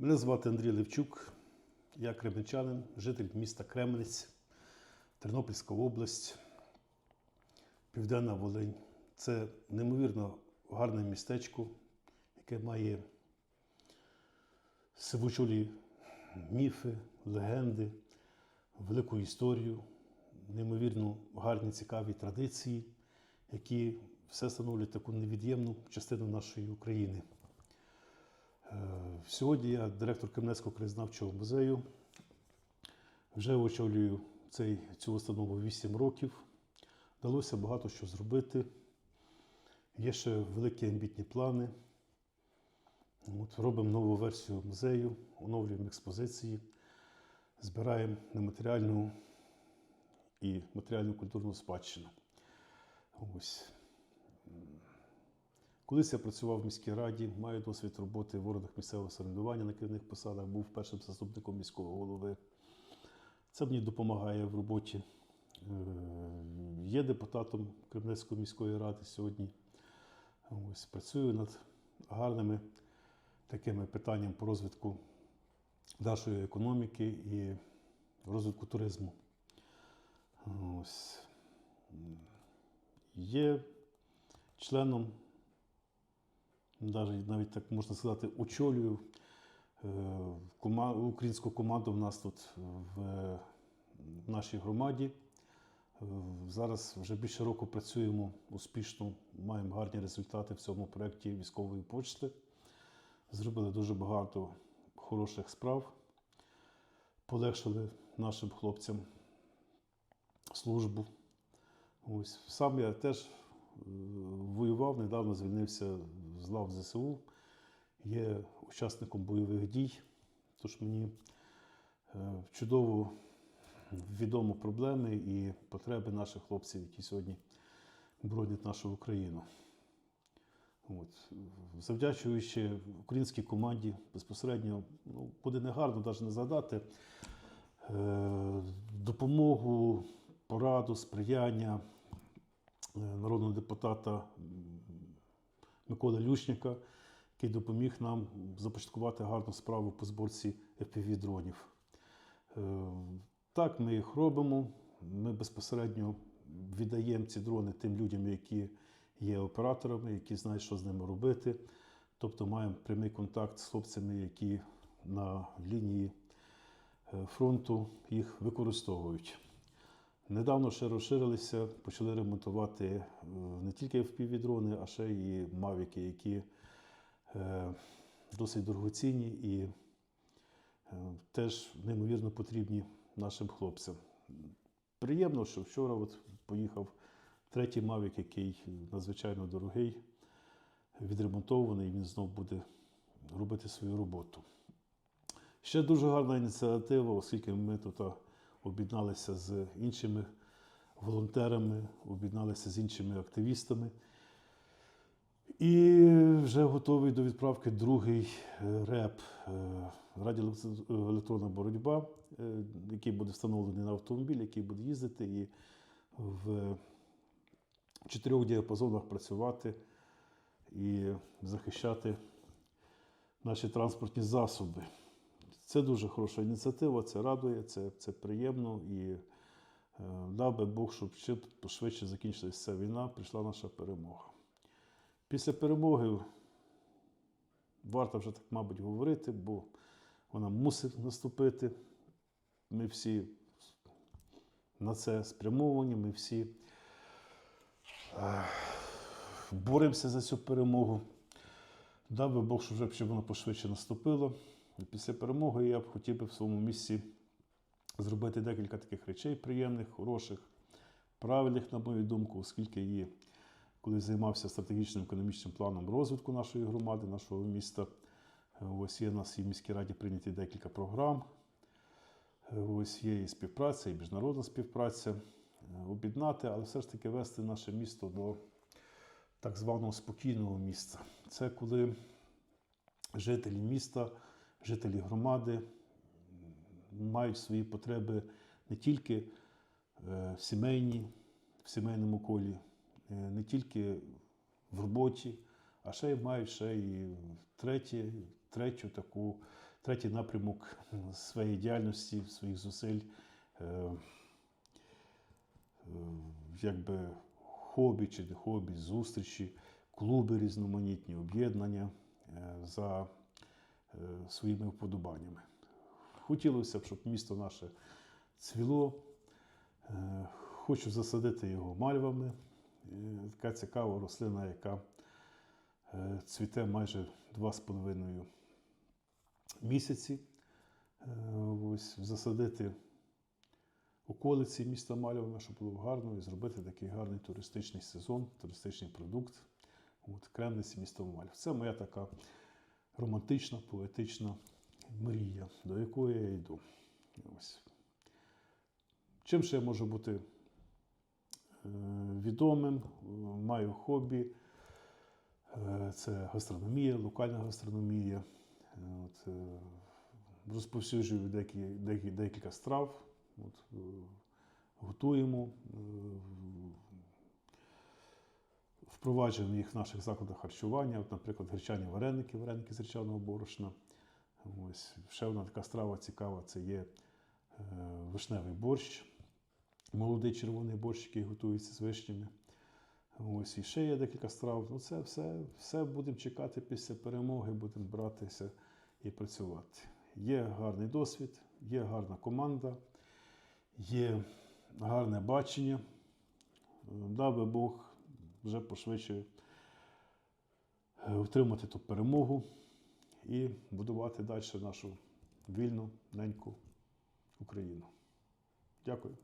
Мене звати Андрій Левчук, я кременчанин, житель міста Кременець, Тернопільська область, Південна Волинь. Це неймовірно гарне містечко, яке має сивучолі міфи, легенди, велику історію, неймовірно гарні цікаві традиції, які все становлять таку невід'ємну частину нашої України. Е, Сьогодні я директор Кремнецького краєзнавчого музею. Вже очолюю цей, цю установу 8 років. Вдалося багато що зробити. Є ще великі амбітні плани. От, робимо нову версію музею, оновлюємо експозиції, збираємо нематеріальну і матеріальну культурну спадщину. Ось. Колись я працював в міській раді, маю досвід роботи в органах місцевого самоврядування на керівних посадах, був першим заступником міського голови. Це мені допомагає в роботі. Е, Є депутатом Кремлівської міської ради сьогодні. Ось, працюю над гарними такими питаннями по розвитку нашої економіки і розвитку туризму. Ось. Є членом навіть, навіть так можна сказати, очолюю е, українську команду в нас тут в, е, нашій громаді. Е, Зараз вже більше року працюємо успішно, маємо гарні результати в цьому проєкті військової почти. Зробили дуже багато хороших справ, полегшили нашим хлопцям службу. Ось сам я теж е, воював, недавно звільнився з лав ЗСУ, є учасником бойових дій, тож мені е, чудово відомо проблеми і потреби наших хлопців, які сьогодні боронять нашу Україну. От. Завдячуючи українській команді безпосередньо, ну, буде негарно навіть не згадати е, допомогу, пораду, сприяння е, народного депутата Миколи Лючніка, який допоміг нам започаткувати гарну справу по зборці FPV-дронів. Е, Так, ми їх робимо. Ми безпосередньо віддаємо ці дрони тим людям, які є операторами, які знають, що з ними робити. Тобто маємо прямий контакт з хлопцями, які на лінії е, фронту їх використовують. Недавно ще розширилися, почали ремонтувати е, не тільки FPV-дрони, а ще і мавіки, які е, досить дорогоцінні і е, теж неймовірно потрібні нашим хлопцям. Приємно, що вчора от поїхав третій мавік, який надзвичайно дорогий, відремонтований, він знов буде робити свою роботу. Ще дуже гарна ініціатива, оскільки ми тут об'єдналися з іншими волонтерами, об'єдналися з іншими активістами. І вже готовий до відправки другий е, РЕП е, радіоелектронна боротьба, е, який буде встановлений на автомобіль, який буде їздити і в чотирьох діапазонах працювати і захищати наші транспортні засоби. Це дуже хороша ініціатива, це радує, це, це приємно і е, дав би Бог, щоб ще швидше закінчилася ця війна, прийшла наша перемога. Після перемоги варто вже так, мабуть, говорити, бо вона мусить наступити. Ми всі на це спрямовані, ми всі е, боремося за цю перемогу. Дав би Бог, щоб вже щоб вона пошвидше наступила. Після перемоги я б хотів би в своєму місці зробити декілька таких речей приємних, хороших, правильних, на мою думку, оскільки її, коли займався стратегічним економічним планом розвитку нашої громади, нашого міста, ось є у нас і в міській раді прийняті декілька програм. Ось є і співпраця, і міжнародна співпраця, е, об'єднати, але все ж таки вести наше місто до так званого спокійного місця. Це коли жителі міста, жителі громади мають свої потреби не тільки е, сімейні, в сімейному колі, е, не тільки в роботі, а ще й мають ще і третє, третю таку, третій напрямок своєї діяльності, своїх зусиль, е, якби хобі чи не хобі, зустрічі, клуби різноманітні, об'єднання за своїми вподобаннями. Хотілося б, щоб місто наше цвіло. Е, Хочу засадити його мальвами. Е, Така цікава рослина, яка е, цвіте майже 2,5 місяці. Е, Ось засадити околиці міста Мальвами, щоб було гарно, і зробити такий гарний туристичний сезон, туристичний продукт. От, Кремниць місто Мальв. Це моя така романтична, поетична мрія, до якої я йду. Ось. Чим ще я можу бути е, відомим? Е, Маю хобі. Е, Це гастрономія, локальна гастрономія. От, розповсюджую деякі, деякі, декілька страв. От, готуємо. Впроваджуємо їх в наших закладах харчування. От, наприклад, гречані вареники, вареники з гречаного борошна. Ось ще одна така страва цікава це є е, вишневий борщ, молодий червоний борщ, який готується з вишнями. Ось і ще є декілька страв. Ну, це все, все будемо чекати після перемоги, будемо братися і працювати. Є гарний досвід, є гарна команда, є гарне бачення. Дав би Бог вже пошвидше е, отримати ту перемогу і будувати далі нашу вільну, неньку Україну. Дякую.